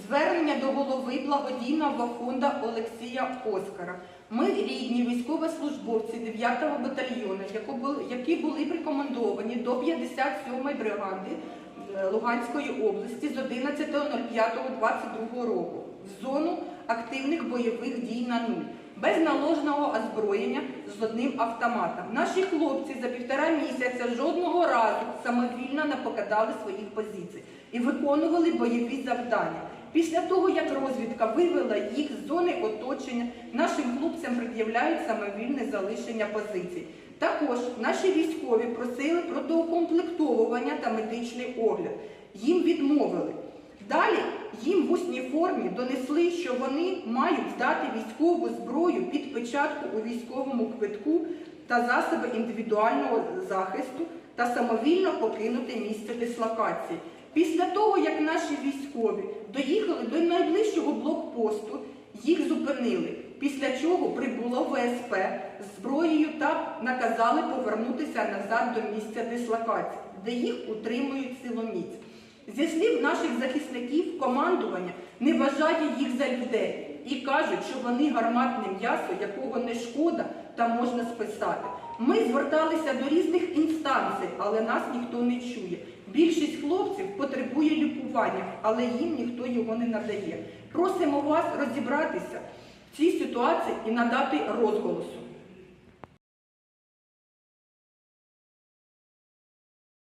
Звернення до голови благодійного фонду Олексія Оскара. Ми рідні військовослужбовці 9-го батальйону, які були прикомандовані до 57-ї бригади е, Луганської області з 11.05.22 року в зону активних бойових дій на нуль. Без наложеного озброєння з одним автоматом. Наші хлопці за півтора місяця жодного разу самовільно не покидали своїх позицій і виконували бойові завдання. Після того, як розвідка вивела їх з зони оточення, нашим хлопцям пред'являють самовільне залишення позицій. Також наші військові просили про доукомплектовування та медичний огляд. Їм відмовили. Далі їм в усній формі донесли, що вони мають здати військову зброю під печатку у військовому квитку та засоби індивідуального захисту та самовільно покинути місце дислокації. Після того, як наші військові доїхали до найближчого блокпосту, їх зупинили. Після чого прибуло ВСП з зброєю та наказали повернутися назад до місця дислокації, де їх утримують силоміць. Зі слів наших захисників, командування не вважає їх за людей і кажуть, що вони гарматне м'ясо, якого не шкода та можна списати. Ми зверталися до різних інстанцій, але нас ніхто не чує. Більшість хлопців потребує лікування, але їм ніхто його не надає. Просимо вас розібратися в цій ситуації і надати розголосу.